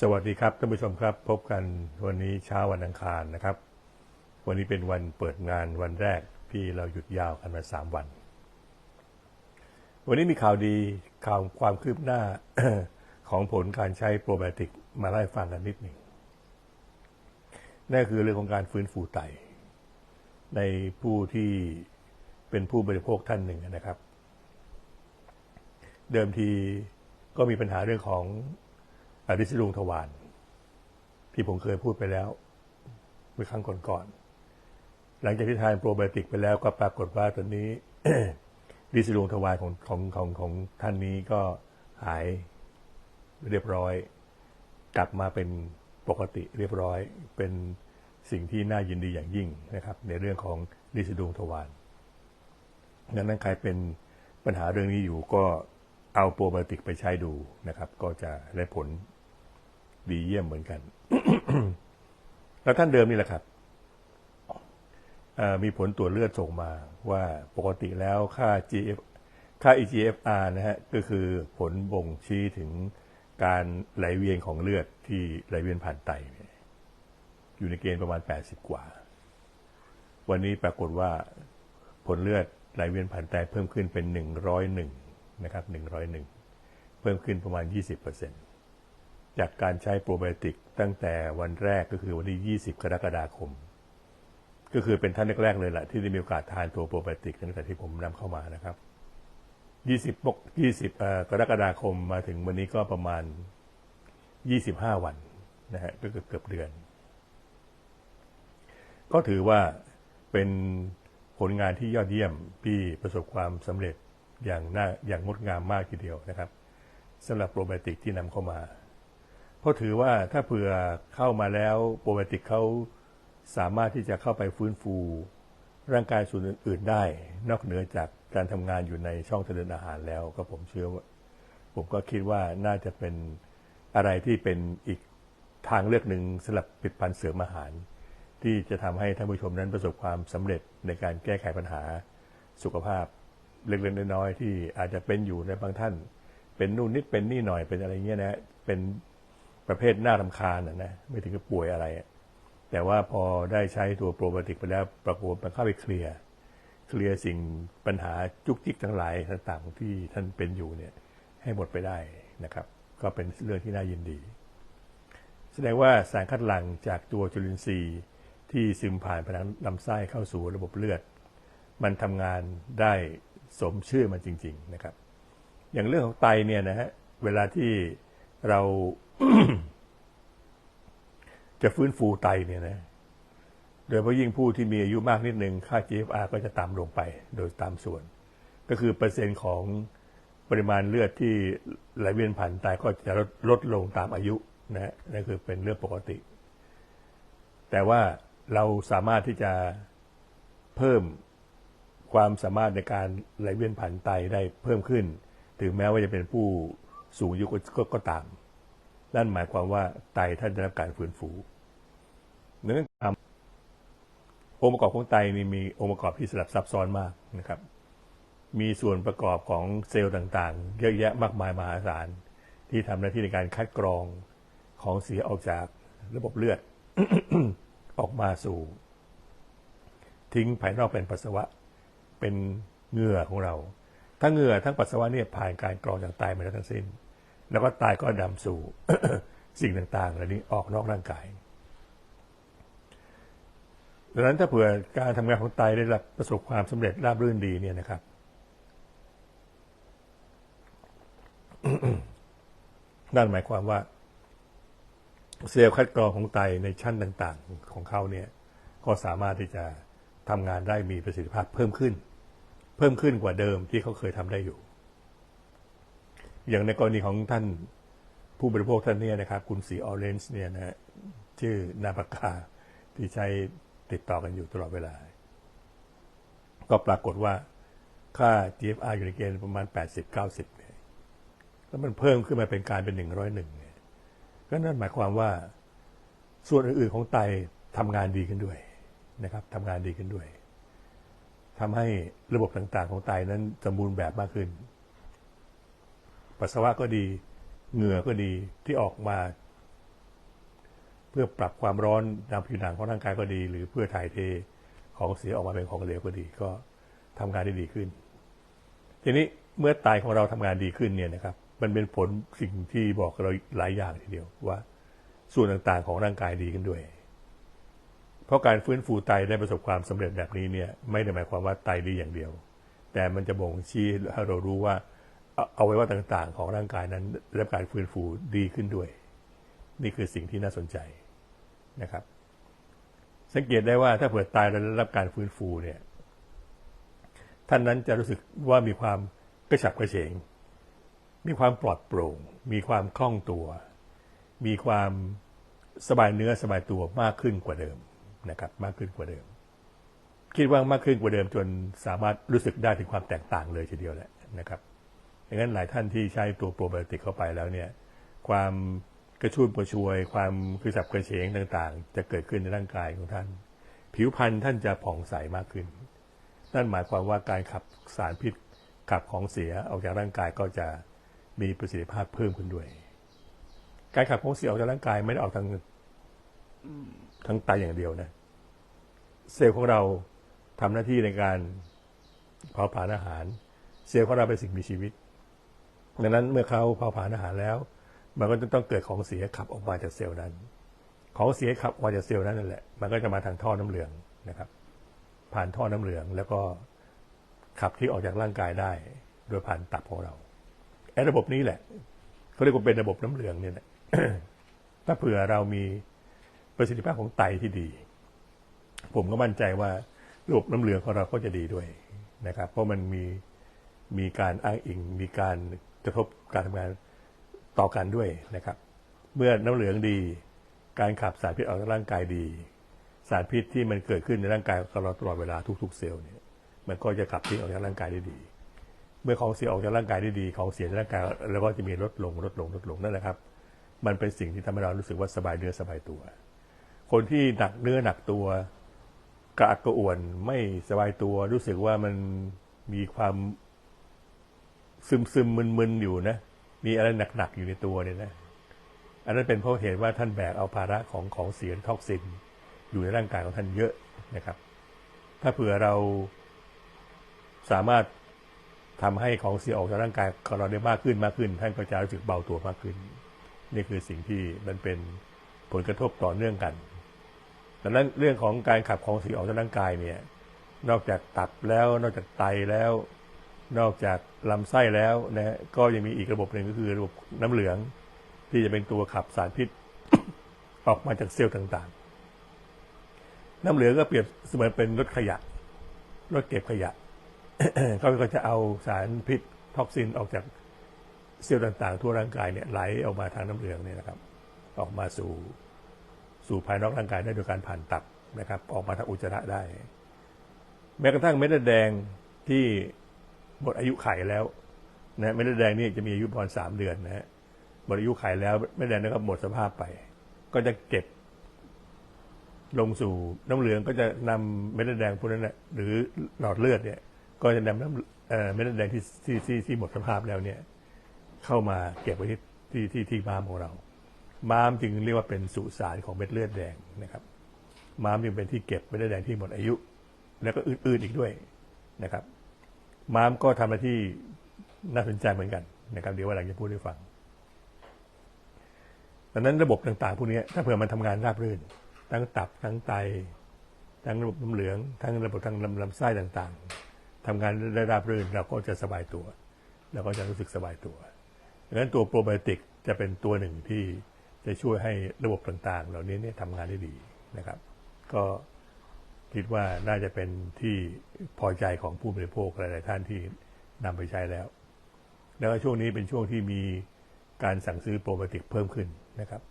สวัสดีครับท่านผู้ชมครับ พบกันวันนี้เช้าวันอังคารนะครับ วันนี้เป็นวันเปิดงานวันแรกที่เราหยุดยาวกันมาสามวัน วันนี้มีข่าวดีข่าวความคืบหน้าของผลการใช้โปรไบโอติกมาไล่ฟังกันนิดหนึ่งนั่นคือเรื่องของการฟื้นฟูไต ในผู้ที่เป็นผู้บริโภคท่านหนึ่งนะครับ เดิมทีก็มีปัญหาเรื่องของ อริสลุงทวารที่ผมเคยพูดไปแล้วเมื่อครั้งก่อนๆหลังจากที่ทานโปรไบโอติกไปแล้วก็ปรากฏว่าตอนนี้ดิสลุงทวารของของของของท่านนี้ก็หายเรียบร้อย กลับมาเป็นปกติเรียบร้อย เป็นสิ่งที่น่ายินดีอย่างยิ่งนะครับ ในเรื่องของดิสลุงทวารดังนั้นใครเป็นปัญหาเรื่องนี้อยู่ก็เอาโปรไบโอติกไปใช้ดูนะครับ ก็จะได้ผล ดีเยี่ยมเหมือนกัน แล้วท่านเดิมนี่แหละครับมีผลตรวจเลือดส่งมาว่าปกติแล้วค่า GF ค่า EGFR นะฮะก็คือผลบ่งชี้ถึงการไหลเวียนของเลือดที่ไหลเวียนผ่านไตอยู่ในเกณฑ์ประมาณ 80 กว่า วันนี้ปรากฏว่าผลเลือดไหลเวียนผ่านไตเพิ่มขึ้นเป็น 101 นะครับ 101 เพิ่มขึ้นประมาณ 20% จากการใช้โปรไบโอติกตั้งแต่วันแรกก็คือวันที่ 20 กรกฎาคม ก็คือเป็นท่านแรกๆเลยแหละที่ได้มีโอกาสทานตัวโปรไบโอติกตั้งแต่ที่ผมนำเข้ามานะครับ 20ปก20 กรกฎาคมมาถึงวันนี้ก็ประมาณ 25 วันนะฮะก็เกือบเดือน ก็ถือว่าเป็นผลงานที่ยอดเยี่ยมที่ประสบความสำเร็จอย่างน่าอย่างงดงามมากทีเดียวนะครับสำหรับโปรไบโอติกที่นำเข้ามา เพราะถือว่าถ้าเผื่อเข้ามาแล้วโปรไบติกเขาสามารถที่จะเข้าไปฟื้นฟู ร่างกายส่วนอื่น ๆ ได้ นอกเหนือจากการทำงานอยู่ในช่องทางเดินอาหารแล้ว ก็ผมเชื่อว่า ผมก็คิดว่าน่าจะเป็นอะไรที่เป็นอีกทางเลือกหนึ่งสำหรับผลิตภัณฑ์เสริมอาหาร ที่จะทำให้ท่านผู้ชมนั้นประสบความสำเร็จในการแก้ไขปัญหาสุขภาพเล็กๆน้อยๆที่อาจจะเป็นอยู่ในบางท่าน เป็นนู่นนิดเป็นนี่หน่อยเป็นอะไรเงี้ยนะเป็น ประเภทหน้ารำคาญนะนะไม่ถึงกับป่วยอะไร แต่ว่าพอได้ใช้ตัวโปรไบโอติกไปแล้วปรากฏมันเข้าไปเคลียร์เคลียร์สิ่งปัญหาจุกจิกทั้งหลายต่างๆที่ท่านเป็นอยู่เนี่ยให้หมดไปได้นะครับ ก็เป็นเรื่องที่น่ายินดี แสดงว่าสารคัดหลั่งจากตัวจุลินทรีย์ที่ซึมผ่านผนังลำไส้เข้าสู่ระบบเลือด มันทำงานได้สมชื่อมันจริง ๆนะครับ อย่างเรื่องของไตเนี่ยนะฮะเวลาที่ เราจะฟื้นฟูไตเนี่ยนะ โดยเฉพาะยิ่งผู้ที่มีอายุมากนิดหนึ่งค่า GFR ก็จะต่ำลงไปโดยตามส่วน ก็คือเปอร์เซ็นต์ของปริมาณเลือดที่ไหลเวียนผ่านไตก็จะลดลดลงตามอายุนะนั่นคือเป็นเรื่องปกติ แต่ว่าเราสามารถที่จะเพิ่มความสามารถในการไหลเวียนผ่านไตได้เพิ่มขึ้น ถึงแม้ว่าจะเป็นผู้ สูงอายุก็ก็ตาม นั่นหมายความว่าไตท่านได้รับการฟื้นฟูเนื่องจากองค์ประกอบของไตนี่มีองค์ประกอบที่สลับซับซ้อนมากนะครับ มีส่วนประกอบของเซลล์ต่างๆ เยอะแยะมากมายมหาศาล ที่ทำหน้าที่ในการคัดกรองของเสียออกจากระบบเลือด ออกมาสู่ ทิ้งภายนอกเป็นปัสสาวะ เป็นเหงื่อของเรา ทั้งเหงื่อทั้งปัสสาวะเนี่ยผ่านการกรองจากไตมาแล้วทั้งสิ้น แล้วก็ไตก็ดำสู่ สิ่งต่างๆเหล่านี้ออกนอกร่างกายดังนั้นถ้าเผื่อการทำงานของไตได้รับประสบความสำเร็จราบรื่นดีเนี่ยนะครับ นั่นหมายความว่า เซลล์คัดกรองของไตในชั้นต่างๆ ของเขาเนี่ย ก็สามารถที่จะทำงานได้มีประสิทธิภาพเพิ่มขึ้น เพิ่มขึ้นกว่าเดิมที่เขาเคยทำได้อยู่ อย่างในกรณีของท่านผู้บริโภคท่านนี้นะครับ คุณสีออเรนจ์เนี่ยนะชื่อนาปากกาที่ใช้ติดต่อกันอยู่ตลอดเวลา ก็ปรากฏว่าค่า GFR อยู่ในเกณฑ์ประมาณ 80-90เนี่ยแล้วมันเพิ่มขึ้นมาเป็นการเป็น 101เนี่ยก็นั่นหมายความว่าส่วนอื่นๆของไตทำงานดีขึ้นด้วยนะครับทำงานดีขึ้นด้วยทำให้ระบบต่างๆของไตนั้นสมบูรณ์แบบมากขึ้น ปัสสาวะก็ดี เหงื่อก็ดีที่ออกมา เพื่อปรับความร้อนตามผิวหนังของร่างกายก็ดี หรือเพื่อถ่ายเทของเสียออกมาเป็นของเหลวก็ดี ก็ทำงานได้ดีขึ้น ทีนี้เมื่อไตของเราทำงานดีขึ้นเนี่ยนะครับ มันเป็นผลสิ่งที่บอกเราหลายอย่างทีเดียวว่า ส่วนต่างๆของร่างกายดีขึ้นด้วย เพราะการฟื้นฟูไตได้ประสบความสำเร็จแบบนี้เนี่ย ไม่ได้หมายความว่าไตดีอย่างเดียว แต่มันจะบ่งชี้ให้เรารู้ว่า เอาไว้ว่าต่างๆ ของร่างกายนั้นได้รับการฟื้นฟูดีขึ้นด้วย นี่คือสิ่งที่น่าสนใจนะครับ สังเกตได้ว่าถ้าเผื่อตายแล้วได้รับการฟื้นฟูเนี่ย ท่านนั้นจะรู้สึกว่ามีความกระฉับกระเฉง มีความปลอดโปร่ง มีความคล่องตัว มีความสบายเนื้อสบายตัวมากขึ้นกว่าเดิมนะครับ มากขึ้นกว่าเดิม คิดว่ามากขึ้นกว่าเดิมจนสามารถรู้สึกได้ถึงความแตกต่างเลยทีเดียวแหละนะครับ ดังนั้นหลายท่านที่ใช้ตัวโปรไบโอติกเข้าไปแล้วเนี่ยความกระชุ่มกระชวย ความกระสับกระเฉงต่างๆ จะเกิดขึ้นในร่างกายของท่าน ผิวพรรณท่านจะผ่องใสมากขึ้น นั่นหมายความว่าการขับสารพิษขับของเสียออกจากร่างกายก็จะมีประสิทธิภาพเพิ่มขึ้นด้วย การขับของเสียออกจากร่างกายไม่ได้ออกทางทั้งไตอย่างเดียวนะ เซลล์ของเราทำหน้าที่ในการเผาผลาญอาหาร เซลล์ของเราเป็นสิ่งมีชีวิต ดังนั้นเมื่อเขาเผาผลาญอาหารแล้ว มันก็จะต้องเกิดของเสียขับออกมาจากเซลล์นั้น ของเสียขับออกมาจากเซลล์นั้นนั่นแหละ มันก็จะมาทางท่อน้ำเหลืองนะครับ ผ่านท่อน้ำเหลืองแล้วก็ขับที่ออกจากร่างกายได้ โดยผ่านตับของเราไอ้ระบบนี้แหละเขาเรียกว่าเป็นระบบน้ำเหลืองเนี่ยแหละถ้าเผื่อเรามีประสิทธิภาพของไตที่ดี ผมก็มั่นใจว่าระบบน้ำเหลืองของเราก็จะดีด้วยนะครับ เพราะมันมีมีการอ้างอิงมีการ กระทบการทำงานต่อกันด้วยนะครับ เมื่อน้ำเหลืองดี การขับสารพิษออกจากร่างกายดี สารพิษที่มันเกิดขึ้นในร่างกายของเราตลอดเวลาทุก ๆ เซลล์เนี่ยมันก็จะขับทิ้งออกจากร่างกายได้ดี เมื่อของเสียออกจากร่างกายได้ดี ของเสียในร่างกายแล้วก็จะมีลดลงลดลงลดลงนั่นแหละครับ มันเป็นสิ่งที่ทำให้เรารู้สึกว่าสบายเนื้อสบายตัว คนที่หนักเนื้อหนักตัวกระอักกระอ่วนไม่สบายตัวรู้สึกว่ามันมีความ ซึมซึมมึนมึนอยู่นะมีอะไรหนักๆอยู่ในตัวเนี่ยนะอันนั้นเป็นเพราะเหตุว่าท่านแบกเอาภาระของของเสียท็อกซิน อยู่ในร่างกายของท่านเยอะนะครับ ถ้าเผื่อเราสามารถทำให้ของเสียออกจากร่างกายของเราได้มากขึ้นมากขึ้น ท่านก็จะรู้สึกเบาตัวมากขึ้น นี่คือสิ่งที่มันเป็นผลกระทบต่อเนื่องกันดังนั้นเรื่องของการขับของเสียออกจากร่างกายเนี่ย นอกจากตับแล้ว นอกจากไตแล้ว นอกจากลำไส้แล้วนะก็ยังมีอีกระบบหนึ่งก็คือระบบน้ำเหลือง ที่จะเป็นตัวขับสารพิษ ออกมาจากเซลล์ต่างๆ น้ำเหลืองก็เปรียบเสมือนเป็นรถขยะรถเก็บขยะเขาก็จะเอาสารพิษท็อกซินออกจากเซลล์ต่างๆ ทั่วร่างกายเนี่ยไหลออกมาทางน้ำเหลืองเนี่ยนะครับ ออกมาสู่สู่ภายนอกร่างกายได้โดยการผ่านตับนะครับ ออกมาทางอุจจาระได้ แม้กระทั่งเม็ดเลือดแดงที่ หมดอายุไขแล้วนะเม็ดเลือดแดงนี่จะมีอายุประมาณสามเดือนนะฮะหมดอายุไขแล้วเม็ดแดงนะครับหมดสภาพไป ก็จะเก็บ ลงสู่น้ำเหลืองก็จะนำเม็ดเลือดแดงพวกนั้นนะหรือหลอดเลือดเนี่ย ก็จะนำน้ำเอ่อเม็ดเลือดแดงที่ที่ที่ที่หมดสภาพแล้วเนี่ย เข้ามาเก็บไว้ที่ที่ที่ที่ม้ามของเรา ม้ามจึงเรียกว่าเป็นสุสานของเม็ดเลือดแดงนะครับ ม้ามจึงเป็นที่เก็บเม็ดเลือดแดงที่หมดอายุ แล้วก็อื่นๆอีกด้วยนะครับ ม้ามก็ทำหน้าที่น่าสนใจเหมือนกันนะครับเดี๋ยววันหลังจะพูดให้ฟังดังนั้นระบบต่างๆพวกนี้ถ้าเผื่อมันทำงานราบรื่น ทั้งตับทั้งไต ทั้งระบบน้ำเหลือง ทั้งระบบทางลำลำไส้ต่างๆทำงานได้ราบรื่นเราก็จะสบายตัวเราก็จะรู้สึกสบายตัวดังนั้นตัวโปรไบโอติกจะเป็นตัวหนึ่งที่จะช่วยให้ระบบต่างๆ เหล่านี้เนี่ยทำงานได้ดีนะครับ ก็ คิดว่าน่าจะเป็นที่พอใจของผู้บริโภคหลาย ๆ ท่านที่นำไปใช้แล้ว แล้วก็ช่วงนี้เป็นช่วงที่มีการสั่งซื้อโปรไบโอติกเพิ่มขึ้นนะครับ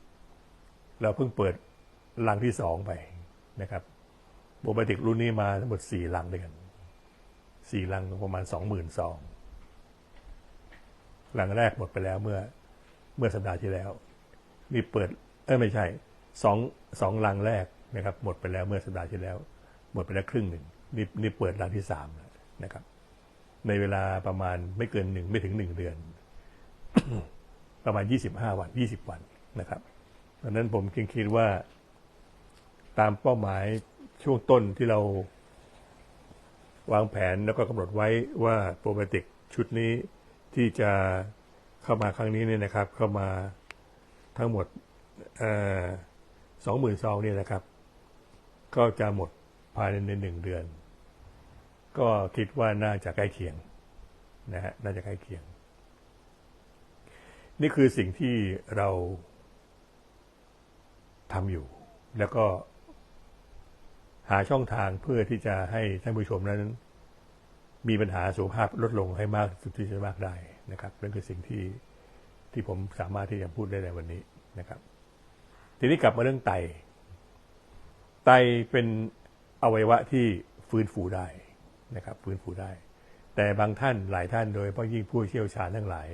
เราเพิ่งเปิดลังที่สองไปนะครับโปรไบโอติกรุ่นนี้มาทั้งหมดสี่ลังด้วยกันสี่ลังประมาณสองหมื่นซองลังแรกหมดไปแล้วเมื่อเมื่อสัปดาห์ที่แล้วนี่เปิดเออไม่ใช่สองสองลังแรกนะครับ หมดไปแล้วเมื่อสัปดาห์ที่แล้ว หมดไปแล้วครึ่งหนึ่งนี่นี่เปิดลังที่สามนะครับ ในเวลาประมาณไม่เกินหนึ่งไม่ถึงหนึ่งเดือน ประมาณยี่สิบห้าวันยี่สิบวันนะครับดังนั้นผมคิดคิดว่า ตามเป้าหมายช่วงต้นที่เราวางแผนแล้วก็กำหนดไว้ว่าโปรไบติกชุดนี้ที่จะเข้ามาครั้งนี้เนี่ยนะครับ เข้ามาทั้งหมดสองหมื่นซองเนี่ยนะครับ ก็จะหมด ภายในหนึ่งเดือน ก็คิดว่าน่าจะใกล้เคียงนะฮะน่าจะใกล้เคียง นี่คือสิ่งที่เราทำอยู่ แล้วก็หาช่องทางเพื่อที่จะให้ท่านผู้ชมนั้น มีปัญหาสุขภาพลดลงให้มากสุดที่จะมากได้นะครับนั่นคือสิ่งที่ที่ผมสามารถที่จะพูดได้ในวันนี้นะครับ ทีนี้กลับมาเรื่องไต ไตเป็น อวัยวะที่ฟื้นฟูได้นะครับฟื้นฟูได้ แต่บางท่านหลายท่านโดยเฉพาะยิ่งผู้เชี่ยวชาญทั้งหลาย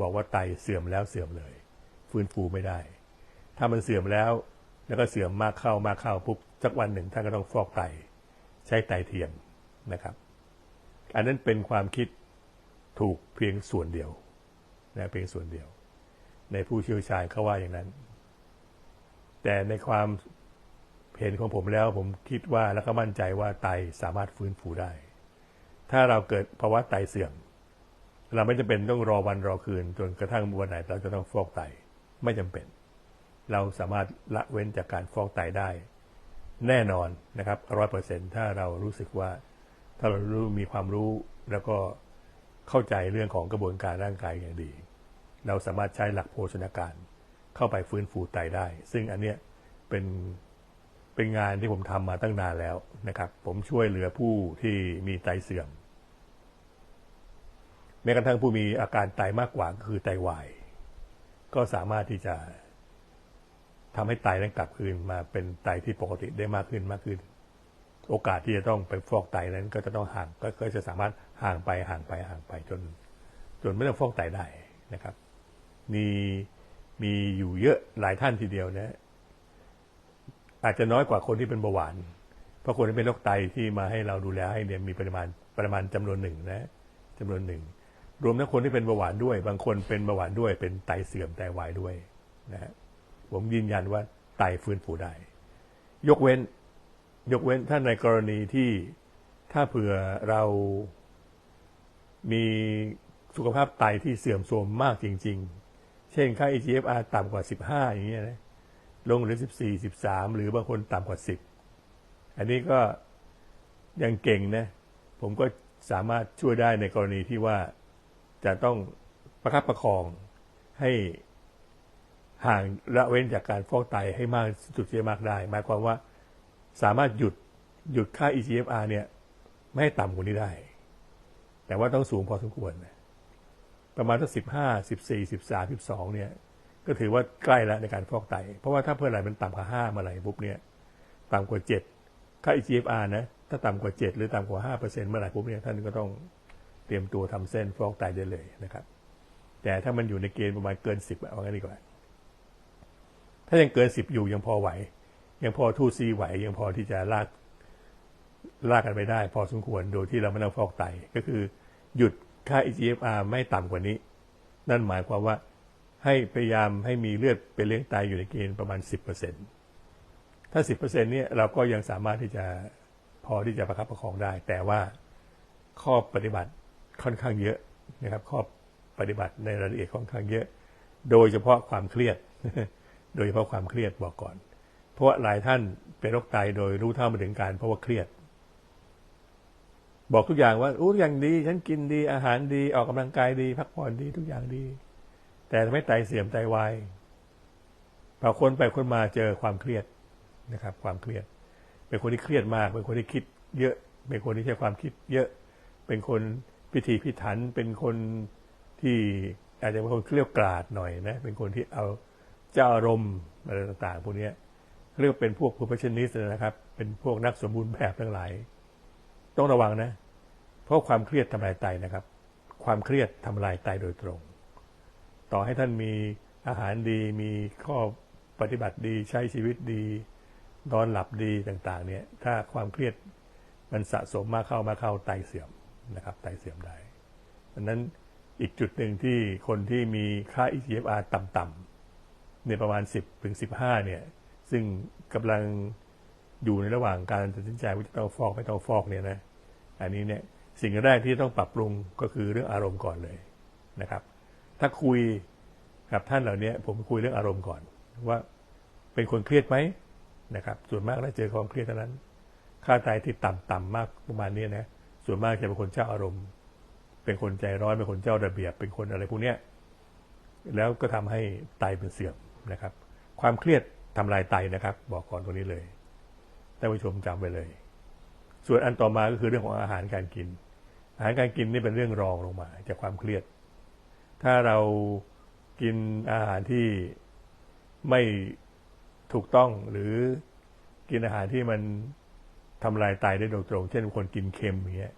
บอกว่าไตเสื่อมแล้วเสื่อมเลย ฟื้นฟูไม่ได้ ถ้ามันเสื่อมแล้วแล้วก็เสื่อมมากเข้ามากเข้าปุ๊บสักวันหนึ่งท่านก็ต้องฟอกไต ใช้ไตเทียมนะครับ อันนั้นเป็นความคิดถูกเพียงส่วนเดียวนะเพียงส่วนเดียว ในผู้เชี่ยวชาญเขาว่าอย่างนั้น แต่ในความ เห็นของผมแล้วผมคิดว่าแล้วก็มั่นใจว่าไตสามารถฟื้นฟูได้ ถ้าเราเกิดภาวะไตเสื่อม เราไม่จำเป็นต้องรอวันรอคืนจนกระทั่งวันไหนเราจะต้องฟอกไตไม่จำเป็น เราสามารถละเว้นจากการฟอกไตได้ แน่นอนนะครับร้อยเปอร์เซ็นถ้าเรารู้สึกว่า ถ้าเรารู้มีความรู้แล้วก็เข้าใจเรื่องของกระบวนการร่างกายอย่างดี เราสามารถใช้หลักโภชนาการ เข้าไปฟื้นฟูไตได้ ซึ่งอันเนี้ยเป็น เป็นงานที่ผมทำมาตั้งนานแล้วนะครับ ผมช่วยเหลือผู้ที่มีไตเสื่อมแม้กระทั่งผู้มีอาการไตมากกว่าคือไตวาย ก็สามารถที่จะทำให้ไตนั้นกลับคืนมาเป็นไตที่ปกติได้มากขึ้นมากขึ้น โอกาสที่จะต้องไปฟอกไตนั้นก็จะต้องห่างก็จะสามารถห่างไปห่างไปห่างไปจน จนไม่ต้องฟอกไตได้นะครับ มีมีอยู่เยอะหลายท่านทีเดียวนะ อาจจะน้อยกว่าคนที่เป็นเบาหวาน เพราะคนที่เป็นโรคไตที่มาให้เราดูแลให้เนี่ยมีปริมาณประมาณจำนวนหนึ่งนะจำนวนหนึ่งรวมทั้งคนที่เป็นเบาหวานด้วย บางคนเป็นเบาหวานด้วย เป็นไตเสื่อมไตวายด้วยนะฮะผมยืนยันว่าไตฟื้นฟูได้ ยกเว้น ยกเว้นถ้าในกรณีที่ถ้าเผื่อเรามีสุขภาพไตที่เสื่อมโทรมมากจริง ๆ เช่นค่า EGFR ต่ำกว่า 15 อย่างเงี้ยนะ ลงเหลือ14 13หรือบางคนต่ำกว่า10อันนี้ก็ยังเก่งนะ ผมก็สามารถช่วยได้ในกรณีที่ว่าจะต้องประคับประคองให้ห่างละเว้นจากการฟอกไตให้มากสุดที่มากได้ หมายความว่าสามารถหยุดหยุดค่า EGFR เนี่ย ไม่ให้ต่ำกว่านี้ได้ แต่ว่าต้องสูงพอสมควร ประมาณสักสิบห้าสิบสี่สิบสามสิบสองเนี่ย ก็ถือว่าใกล้แล้วในการฟอกไต เพราะว่าถ้าเพื่อไหร่มันต่ำกว่าห้าเมาไหร่ปุ๊บเนี่ยต่ำกว่าเจ็ดค่า EGFR นะ ถ้าต่ำกว่าเจ็ดหรือต่ำกว่าห้าเปอร์เซ็นต์เมื่อไหร่ปุ๊บเนี่ยท่านก็ต้องเตรียมตัวทำเส้นฟอกไตได้เลยนะครับ แต่ถ้ามันอยู่ในเกณฑ์ประมาณเกินสิบเอางั้นดีกว่า ถ้ายังเกินสิบอยู่ยังพอไหว ยังพอทูซีไหว ยังพอที่จะลากลากกันไปได้ พอสมควรโดยที่เราไม่ต้องฟอกไตก็คือ หยุดค่า EGFR ไม่ต่ำกว่านี้ นั่นหมายความว่า ให้พยายามให้มีเลือดไปเลี้ยงไตอยู่ในเกณฑ์ประมาณ 10%ถ้า 10%เนี่ยเราก็ยังสามารถที่จะพอที่จะประคับประคองได้ แต่ว่าข้อปฏิบัติค่อนข้างเยอะนะครับ ข้อปฏิบัติในรายละเอียดค่อนข้างเยอะ โดยเฉพาะความเครียด โดยเฉพาะความเครียดบอกก่อน เพราะาหลายท่านเป็นโรคไตโดยรู้เท่าไม่ถึงการเพราะว่าเครียด บอกทุกอย่างว่าอู้อย่างดี ฉันกินดีอาหารดีออกกำลังกายดี พักผ่อนดีทุกอย่างดี แต่ไม่ไตเสื่อมไตวายพอคนไปคนมาเจอความเครียดนะครับ ความเครียด เป็นคนที่เครียดมาก เป็นคนที่คิดเยอะ เป็นคนที่ใช้ความคิดเยอะ เป็นคนพิธีพิถัน เป็นคนที่อาจจะเป็นคนเครียดกราดหน่อยนะ เป็นคนที่เอาเจ้าอารมณ์อะไรต่าง ๆ พวกนี้เรียกเป็นพวก perfectionist นะครับ เป็นพวกนักสมบูรณ์แบบทั้งหลาย ต้องระวังนะ เพราะความเครียดทำลายไตนะครับ ความเครียดทำลายไตโดยตรง ต่อให้ท่านมีอาหารดีมีข้อปฏิบัติดีใช้ชีวิตดี นอนหลับดีต่างๆ เนี่ย ถ้าความเครียดมันสะสมมากเข้ามาเข้าไตเสื่อมนะครับ ไตเสื่อมได้ดังนั้นอีกจุดหนึ่งที่คนที่มีค่า EGFR ต่ำๆในประมาณ 10ถึง15 เนี่ย ซึ่งกำลังอยู่ในระหว่างการตัดสินใจว่าจะต้องฟอกไม่ต้องฟอกเนี่ยนะ อันนี้เนี่ยสิ่งแรกที่ต้องปรับปรุงก็คือเรื่องอารมณ์ก่อนเลยนะครับ ถ้าคุยกับท่านเหล่านี้ผมคุยเรื่องอารมณ์ก่อน ว่าเป็นคนเครียดไหมนะครับ ส่วนมากแล้วเจอความเครียดเท่านั้น ค่าไตที่ต่ำต่ำมากประมาณนี้นะส่วนมากจะเป็นคนเจ้าอารมณ์ เป็นคนใจร้อนเป็นคนเจ้าระเบียบ เป็นคนอะไรพวกเนี้ยแล้วก็ทำให้ไตเป็นเสื่อมนะครับ ความเครียดทำลายไตนะครับ บอกก่อนตรงนี้เลยท่านผู้ชมจำไว้เลย ส่วนอันต่อมาก็คือเรื่องของอาหารการกิน อาหารการกินนี่เป็นเรื่องรองลงมา จากความเครียด ถ้าเรากินอาหารที่ไม่ถูกต้องหรือกินอาหารที่มันทำลายไตได้โดยตรง เช่นคนกินเค็มอย่างเงี้ย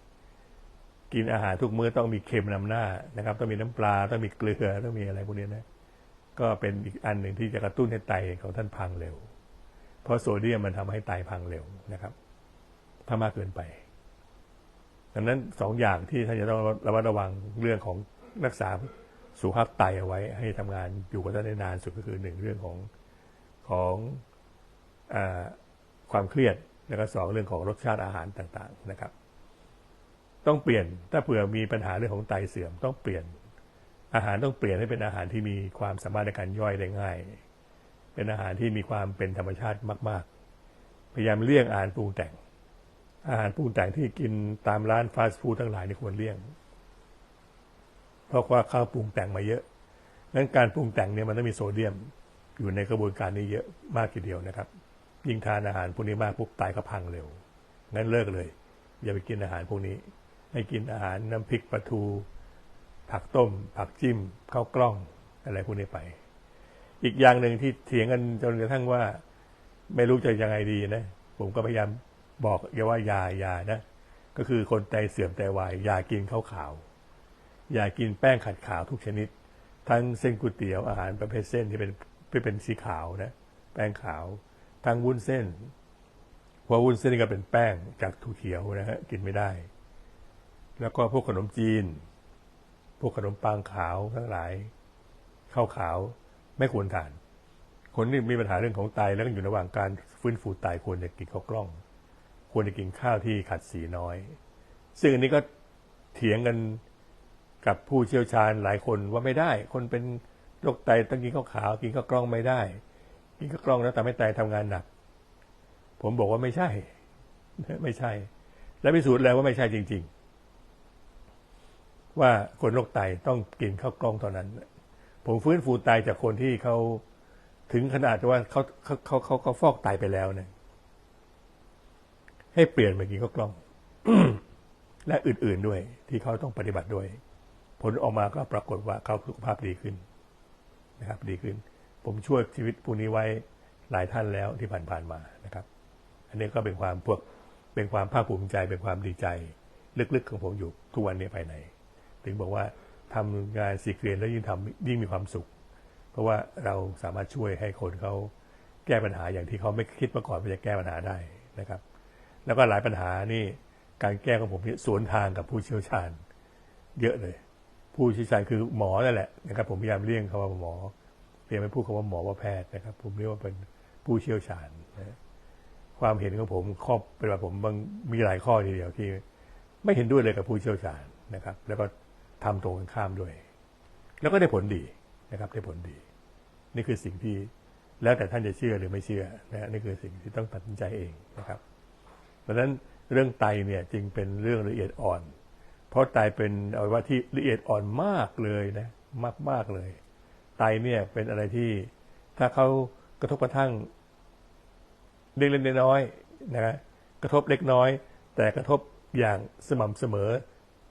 กินอาหารทุกมื้อต้องมีเค็มนำหน้านะครับ ต้องมีน้ำปลาต้องมีเกลือต้องมีอะไรพวกนี้นะก็เป็นอีกอันหนึ่งที่จะกระตุ้นให้ไตของท่านพังเร็ว เพราะโซเดียมมันทำให้ไตพังเร็วนะครับ ถ้ามากเกินไปดังนั้นสองอย่างที่ท่านจะต้องระมัดระวังเรื่องของรักษา สุขภาพไตเอาไว้ให้ทำงานอยู่กับท่านได้นานสุดก็คือหนึ่งเรื่องของของอความเครียดแล้วก็สองเรื่องของรสชาติอาหารต่างๆนะครับ ต้องเปลี่ยนถ้าเผื่อมีปัญหาเรื่องของไตเสื่อมต้องเปลี่ยน อาหารต้องเปลี่ยนให้เป็นอาหารที่มีความสามารถในการย่อยได้ง่าย เป็นอาหารที่มีความเป็นธรรมชาติมาก ๆ พยายามเลี่ยงอาหารปรุงแต่ง อาหารปรุงแต่งที่กินตามร้านฟาสต์ฟู้ดทั้งหลายนี่ควรเลี่ยง เพราะว่าข้าวปรุงแต่งมาเยอะงั้นการปรุงแต่งเนี่ยมันต้องมีโซเดียม อยู่ในกระบวนการนี้เยอะมากทีเดียวนะครับ ยิ่งทานอาหารพวกนี้มากปุ๊บไตก็พังเร็วงั้นเลิกเลย อย่าไปกินอาหารพวกนี้ ให้กินอาหารน้ำพริกปลาทู ผักต้ม ผักจิ้มข้าวกล้องอะไรพวกนี้ไป อีกอย่างหนึ่งที่เถียงกันจนกระทั่งว่า ไม่รู้จะยังไงดีนะ ผมก็พยายามบอกอย่าว่ายายานะ ก็คือคนไตเสื่อมไตวายอย่ากินข้าวขาว อย่ากินแป้งขัดขาวทุกชนิด ทั้งเส้นก๋วยเตี๋ยวอาหารประเภทเส้นที่เป็นที่เป็นสีขาวนะแป้งขาว ทั้งวุ้นเส้นเพราะวุ้นเส้นนี่ก็เป็นแป้งจากถั่วเขียวนะฮะกินไม่ได้ แล้วก็พวกขนมจีน พวกขนมปังขาวทั้งหลายข้าวขาวไม่ควรทาน คนที่มีปัญหาเรื่องของไตแล้วก็อยู่ระหว่างการฟื้นฟูไตควรจะกินข้าวกล้อง ควรจะกินข้าวที่ขัดสีน้อย ซึ่งอันนี้ก็เถียงกัน กับผู้เชี่ยวชาญหลายคนว่าไม่ได้ คนเป็นโรคไตต้องกินข้าวขาว กินข้าวกล้องไม่ได้ กินข้าวกล้องแล้วทำให้ไตทำงานหนัก ผมบอกว่าไม่ใช่ ไม่ใช่ และพิสูจน์แล้วว่าไม่ใช่จริง ๆ ว่าคนโรคไตต้องกินข้าวกล้องเท่านั้น ผมฟื้นฟูไตจากคนที่เขาถึงขนาดว่าเขาเขาเขาเขาเขาฟอกไตไปแล้วเนี่ยให้เปลี่ยนมากินข้าวกล้อง และอื่นๆด้วย ที่เขาต้องปฏิบัติด้วย ผลออกมาก็ปรากฏว่าเขาสุขภาพดีขึ้นนะครับ ดีขึ้น ผมช่วยชีวิตผู้นี้ไว้หลายท่านแล้วที่ผ่านๆมานะครับ อันนี้ก็เป็นความพวกเป็นความภาคภูมิใจเป็นความดีใจ ลึกๆของผมอยู่ทุกวันนี้ภายในถึงบอกว่าทำงานสีเกรียนแล้วยิ่งทำยิ่งมีความสุข เพราะว่าเราสามารถช่วยให้คนเขาแก้ปัญหาอย่างที่เขาไม่คิดมาก่อนว่าจะแก้ปัญหาได้นะครับ แล้วก็หลายปัญหานี่การแก้ของผมนี่สวนทางกับผู้เชี่ยวชาญ เยอะเลย ผู้เชี่ยวชาญคือหมอนั่นแหละนะครับ ผมพยายามเลี่ยงคาว่าหมอพยายามไม่พูดคาว่าหมอว่าแพทย์นะครับ ผมเรียกว่าเป็นผู้เชี่ยวชาญนะความเห็นของผมข้อบเป็นว่าผมบางมีหลายข้อทีเดียวที่ ไม่เห็นด้วยเลยกับผู้เชี่ยวชาญนะครับ แล้วก็ทำตรงกันข้ามด้วย แล้วก็ได้ผลดีนะครับ ได้ผลดี นี่คือสิ่งที่แล้วแต่ท่านจะเชื่อหรือไม่เชื่อนะนี่คือสิ่งที่ต้องตัดสินใจเองนะครับ เพราะฉะนั้นเรื่องไตเนี่ยจึงเป็นเรื่องละเอียดอ่อน เพราะไตเป็นอวัยวะที่ละเอียดอ่อนมากเลยนะมากมากเลย ไตเนี่ยเป็นอะไรที่ถ้าเขากระทบกระทั่งเล็กๆน้อยๆนะกระทบเล็กน้อย แต่กระทบอย่างสม่ำเสมอ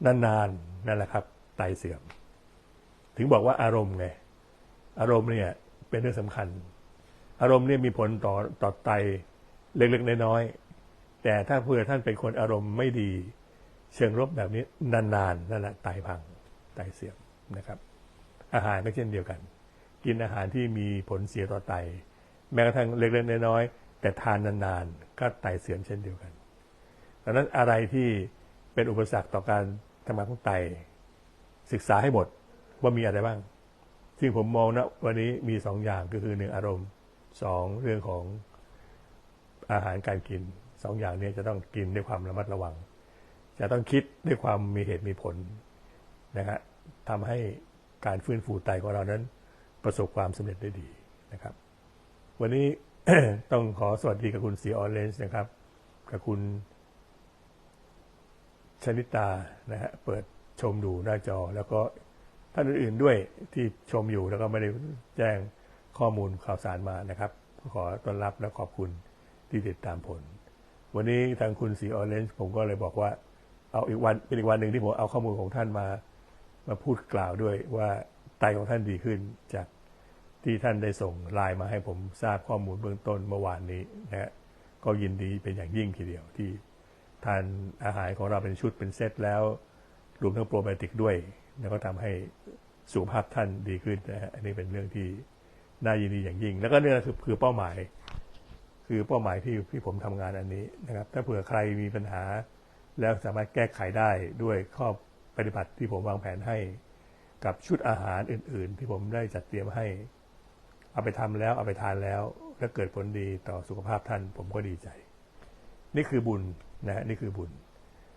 นานๆนั่นแหละครับ ไตเสื่อม ถึงบอกว่าอารมณ์ไงอารมณ์เนี่ยเป็นเรื่องสำคัญ อารมณ์เนี่ยมีผลต่อต่อไตเล็กๆน้อยๆแต่ถ้าเพื่อท่านเป็นคนอารมณ์ไม่ดี เชิงรบแบบนี้นานๆนั่นแหละไตพังไตเสื่อมนะครับ อาหารก็เช่นเดียวกัน กินอาหารที่มีผลเสียต่อไต แม้กระทั่งเล็กๆน้อยๆแต่ทานนานๆก็ไตเสื่อมเช่นเดียวกันดังนั้นอะไรที่เป็นอุปสรรคต่อการทำงานของไต ศึกษาให้หมดว่ามีอะไรบ้าง ซึ่งผมมองนะวันนี้มีสองอย่างก็คือหนึ่งอารมณ์สองเรื่องของอาหารการกินสองอย่างนี้จะต้องกินด้วยความระมัดระวัง จะต้องคิดด้วยความมีเหตุมีผลนะฮะทำให้การฟื้นฟูไตของเรานั้นประสบความสำเร็จได้ดีนะครับ วันนี้ต้องขอสวัสดีกับคุณสีออเรนจ์นะครับ กับคุณชนิตานะฮะเปิดชมดูหน้าจอ แล้วก็ท่านอื่นๆด้วยที่ชมอยู่แล้วก็ไม่ได้แจ้งข้อมูลข่าวสารมานะครับ ขอต้อนรับและขอบคุณที่ติดตามผล วันนี้ทางคุณสีออเรนจ์ผมก็เลยบอกว่า เอาอีกวันเป็นอีกวันหนึ่งที่ผมเอาข้อมูลของท่านมา มาพูดกล่าวด้วยว่าไตของท่านดีขึ้นจากที่ท่านได้ส่งไลน์มาให้ผมทราบข้อมูลเบื้องต้นเมื่อวานนี้นะฮะก็ยินดีเป็นอย่างยิ่งทีเดียวที่ทานอาหารของเราเป็นชุดเป็นเซตแล้วรวมทั้งโปรไบโอติกด้วยแล้วก็ทำให้สุขภาพท่านดีขึ้นนะฮะอันนี้เป็นเรื่องที่น่ายินดีอย่างยิ่ง แล้วก็เนี่ยคือคือเป้าหมาย คือเป้าหมายที่ที่ผมทำงานอันนี้นะครับ ถ้าเผื่อใครมีปัญหา แล้วสามารถแก้ไขได้ด้วยข้อปฏิบัติที่ผมวางแผนให้ กับชุดอาหารอื่น ๆ ที่ผมได้จัดเตรียมให้ เอาไปทำแล้วเอาไปทานแล้วและเกิดผลดีต่อสุขภาพท่านผมก็ดีใจ นี่คือบุญนะฮะนี่คือบุญ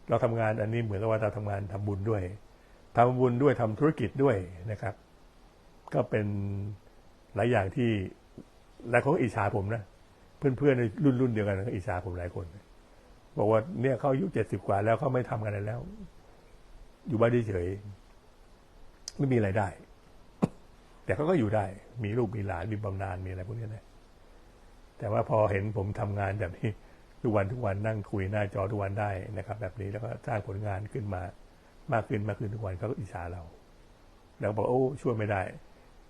เราทำงานอันนี้เหมือนกับว่าเราทำงานทำบุญด้วยทำบุญด้วยทำธุรกิจด้วยนะครับ ก็เป็นหลายอย่างที่หลายคนอิจฉาผมนะเพื่อนๆในรุ่นรุ่นเดียวกันก็อิจฉาผมหลายคน บอกว่าเนี่ยเขาอายุเจ็ดสิบกว่าแล้วเขาไม่ทำกันอะไรแล้ว อยู่บ้านเฉยไม่มีไรายได้ แต่เขาก็อยู่ได้ มีลูกมีหลานมีบำนาญมีอะไรพวกนี้นะแต่ว่าพอเห็นผมทำงานแบบนี้ทุกวันทุกวันนั่งคุยหน้าจอทุกวันได้นะครับ แบบนี้แล้วก็สร้างผลงานขึ้นมา มากขึ้นมากขึ้นทุกวันเขาก็อิจฉาเรา แล้วบอกโอ้ช่วยไม่ได้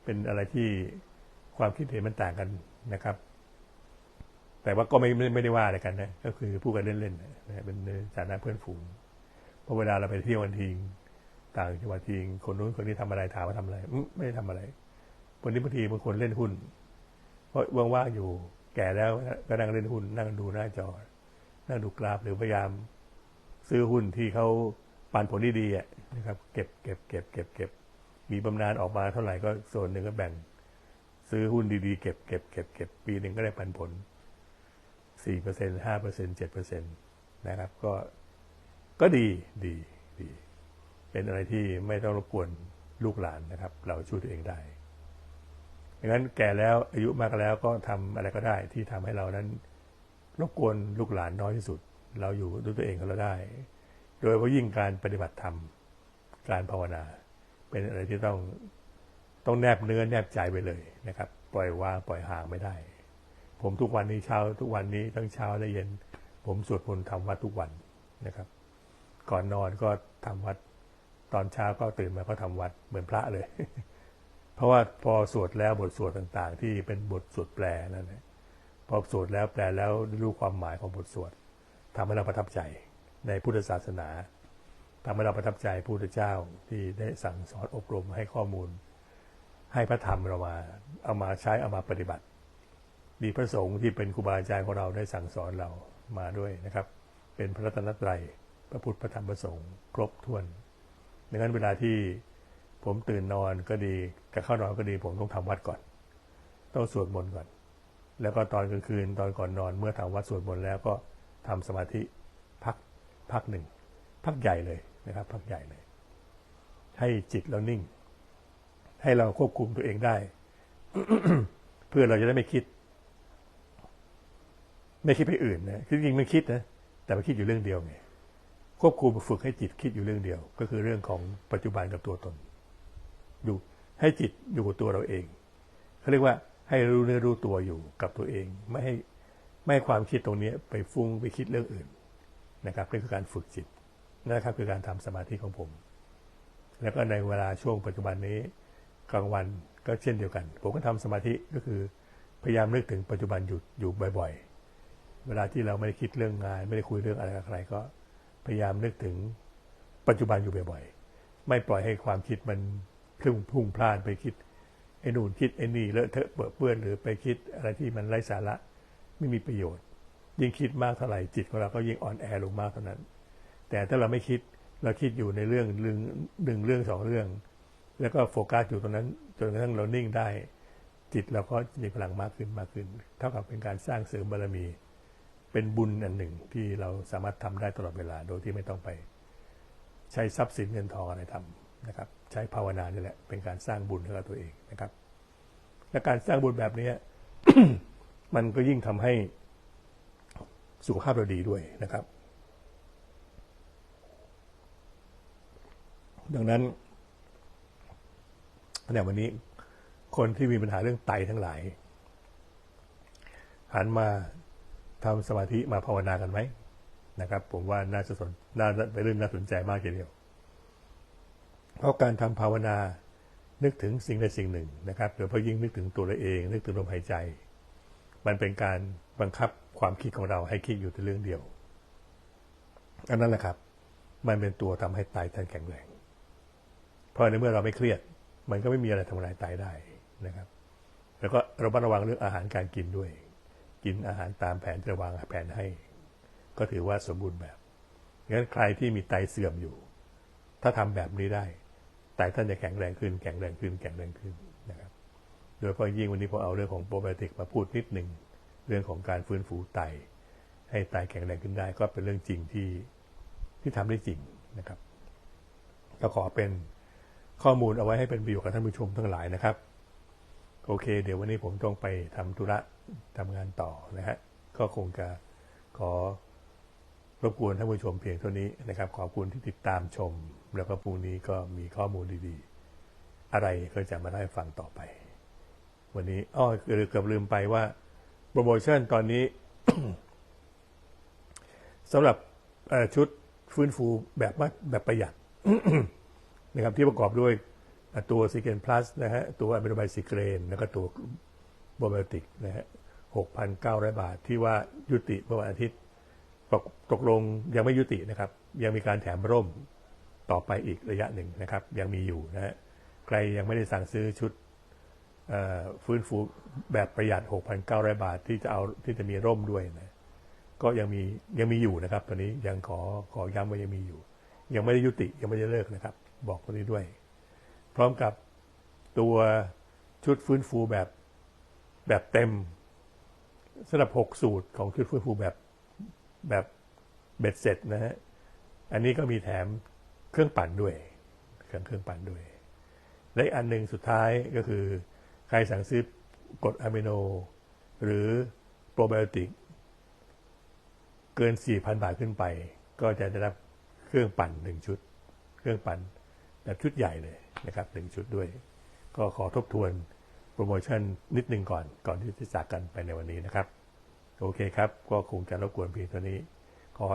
เป็นอะไรที่ความคิดเห็นมันต่างกันนะครับ แต่ว่าก็ไม่ไม่ได้ว่าอะไรกันนะ ก็คือพูดกันเล่นๆนะเป็นฐานะเพื่อนฝูงเพราะเวลาเราไปเที่ยววันทีงต่างจังหวัดทีงคนนู้นคนนี้ทำอะไรถามว่าทำอะไรอืมไม่ได้ทำอะไรวันนี้บางทีบางคนเล่นหุ้น เพราะว่างๆอยู่แก่แล้วก็นั่งเล่นหุ้น นั่งดูหน้าจอ นั่งดูกราฟหรือพยายาม ซื้อหุ้นที่เขาปันผลดีๆนะครับ เก็บเก็บเก็บเก็บเก็บมีบำนาญออกมาเท่าไหร่ก็ส่วนหนึ่งก็แบ่ง ซื้อหุ้นดีๆ เก็บเก็บเก็บเก็บปีหนึ่งก็ได้ปันผล สี่เปอร์เซ็นต์ห้าเปอร์เซ็นต์เจ็ดเปอร์เซ็นต์นะครับ ก็ก็ดีดีดี เป็นอะไรที่ไม่ต้องรบกวนลูกหลานนะครับ เราช่วยตัวเองได้ดังนั้นแก่แล้วอายุมากแล้วก็ทำอะไรก็ได้ที่ทำให้เรานั้นรบกวนลูกหลานน้อยที่สุด เราอยู่ด้วยตัวเองก็เราได้ โดยเฉพาะยิ่งการปฏิบัติธรรม การภาวนา เป็นอะไรที่ต้องต้องแนบเนื้อแนบใจไปเลยนะครับ ปล่อยวางปล่อยห่างไม่ได้ ผมทุกวันนี้เช้าทุกวันนี้ทั้งเช้าและเย็น ผมสวดมนต์ทำวัดทุกวันนะครับ ก่อนนอนก็ทำวัด ตอนเช้าก็ตื่นมาก็ทำวัดเหมือนพระเลย เพราะว่าพอสวดแล้วบทสวดต่างๆ ที่เป็นบทสวดแปลนั่นแหละพอสวดแล้วแปลแล้วรู้ความหมายของบทสวดทำให้เราประทับใจในพุทธศาสนาทำให้เราประทับใจพระพุทธเจ้าที่ได้สั่งสอนอบรมให้ข้อมูล ให้พระธรรมเรามาเอามาใช้เอามาปฏิบัติ มีพระสงฆ์ที่เป็นครูบาอาจารย์ของเราได้สั่งสอนเรามาด้วยนะครับ เป็นพระรัตนตรัยพระพุทธพระธรรมพระสงฆ์ครบถ้วนดังนั้นเวลาที่ผมตื่นนอนก็ดีกับเข้านอนก็ดี ผมต้องทำวัดก่อน ต้องสวดมนต์ก่อน แล้วก็ตอนกลางคืนตอนก่อนนอนเมื่อทำวัดสวดมนต์แล้วก็ทำสมาธิพักพักหนึ่ง พักใหญ่เลยนะครับ พักใหญ่เลย ให้จิตเรานิ่ง ให้เราควบคุมตัวเองได้ เพื่อเราจะได้ไม่คิด ไม่คิดไปอื่นนะคือจริงไม่คิดนะแต่มันคิดอยู่เรื่องเดียวไงควบคุมฝึกให้จิตคิดอยู่เรื่องเดียว ก็คือเรื่องของปัจจุบันกับตัวตน อยู่ให้จิตอยู่กับตัวเราเองเขาเรียกว่าให้รู้เนื้อรู้ตัวอยู่กับตัวเอง ไม่ให้ไม่ให้ความคิดตรงนี้ไปฟุ้งไปคิดเรื่องอื่นนะครับนี่คือการฝึกจิตนะครับคือการทำสมาธิของผม แล้วก็ในเวลาช่วงปัจจุบันนี้กลางวันก็เช่นเดียวกัน ผมก็ทำสมาธิก็คือพยายามนึกถึงปัจจุบันอยู่อยู่บ่อยๆ เวลาที่เราไม่ได้คิดเรื่องงาน ไม่ได้คุยเรื่องอะไรกับใครก็พยายามนึกถึงปัจจุบันอยู่บ่อยๆ ไม่ปล่อยให้ความคิดมันพุ่งพุ่งพลาดไปคิดไอ้นู่นคิดไอ้นี่เลอะเทอะเปื้อเปื้อนหรือไปคิดอะไรที่มันไร้สาระไม่มีประโยชน์ ยิ่งคิดมากเท่าไหร่จิตของเราก็ยิ่งอ่อนแอลงมากเท่านั้น แต่ถ้าเราไม่คิดเราคิดอยู่ในเรื่องหนึ่งหนึ่งเรื่องสองเรื่อง แล้วก็โฟกัสอยู่ตรงนั้นจนกระทั่งเรานิ่งได้ จิตเราก็มีพลังมากขึ้นมากขึ้น เท่ากับเป็นการสร้างเสริมบารมี เป็นบุญอันหนึ่งที่เราสามารถทำได้ตลอดเวลาโดยที่ไม่ต้องไป ใช้ทรัพย์สินเงินทองอะไรทำนะครับ ใช้ภาวนานี่แหละ เป็นการสร้างบุญให้กับตัวเองนะครับ และการสร้างบุญแบบนี้มันก็ยิ่งทำให้สุขภาพเราดีด้วยนะครับ ดังนั้นในวันนี้คนที่มีปัญหาเรื่องไตทั้งหลายหันมา ทำสมาธิมาภาวนากันไหมนะครับ ผมว่าน่าจะสนน่าจะเป็นเรื่องน่าสนใจมากทีเดียว เพราะการทำภาวนานึกถึงสิ่งใดสิ่งหนึ่งนะครับโดยเฉพาะยิ่งนึกถึงตัวเราเอง นึกถึงลมหายใจ มันเป็นการบังคับความคิดของเราให้คิดอยู่แต่เรื่องเดียว อันนั้นแหละครับ มันเป็นตัวทำให้ไตท่านแข็งแรงเพราะในเมื่อเราไม่เครียด มันก็ไม่มีอะไรทำลายไตได้นะครับ แล้วก็ระมัดระวังเรื่องอาหารการกินด้วย กินอาหารตามแผนที่เราวางแผนให้ ก็ถือว่าสมบูรณ์แบบงั้นใครที่มีไตเสื่อมอยู่ ถ้าทำแบบนี้ได้ไตท่านจะแข็งแรงขึ้นแข็งแรงขึ้นแข็งแรงขึ้นนะครับ โดยเฉพาะยิ่งวันนี้ผมเอาเรื่องของโปรไบโอติกมาพูดนิดหนึ่งเรื่องของการฟื้นฟูไต ให้ไตแข็งแรงขึ้นได้ ก็เป็นเรื่องจริงที่ที่ทำได้จริงนะครับก็ขอเป็นข้อมูลเอาไว้ให้เป็นประโยชน์กับท่านผู้ชมทั้งหลายนะครับ โอเค เดี๋ยววันนี้ผมต้องไปทำธุระทำงานต่อนะฮะ ก็คงจะขอรบกวนท่านผู้ชมเพียงเท่านี้นะครับ ขอบคุณที่ติดตามชม แล้วก็พรุ่งนี้ก็มีข้อมูลดีๆ อะไรก็จะมาได้ฟังต่อไป วันนี้อ้อเกือบลืมไปว่าโปรโมชั่นตอนนี้สำหรับชุดฟื้นฟูแบบแบบประหยัดนะครับที่ประกอบด้วย ตัวซีเกนพลัสนะฮะตัวอะมิโนไบซิเกรนแล้วก็ตัวโปรไบโอติกนะฮะ6,900บาทที่ว่ายุติเมื่อวันอาทิตย์ตกตกลงยังไม่ยุตินะครับ ยังมีการแถมร่มต่อไปอีกระยะหนึ่งนะครับ ยังมีอยู่นะฮะใครยังไม่ได้สั่งซื้อชุดฟื้นฟูแบบประหยัด 6,900 บาทที่จะเอาที่จะมีร่มด้วยนะก็ยังมียังมีอยู่นะครับ ตอนนี้ยังขอขอย้ำว่ายังมีอยู่ ยังไม่ได้ยุติยังไม่ได้เลิกนะครับ บอกตรงนี้ด้วย พร้อมกับตัวชุดฟื้นฟูแบบแบบเต็มสำหรับ 6 สูตรของชุดฟื้นฟูแบบแบบเบ็ดเสร็จนะฮะ อันนี้ก็มีแถมเครื่องปั่นด้วย เครื่องเครื่องปั่นด้วย และอันหนึ่งสุดท้ายก็คือ ใครสั่งซื้อกรดอะมิโน หรือโปรไบโอติก เกิน 4,000 บาทขึ้นไป ก็จะได้รับเครื่องปั่นหนึ่งชุด เครื่องปั่นแบบชุดใหญ่เลย นะครับหนึ่งชุดด้วย ก็ขอทบทวนโปรโมชั่นนิดนึงก่อนก่อนที่จะจากกันไปในวันนี้นะครับ โอเคครับ ก็คงจะรบกวนเพียงเท่านี้ขอ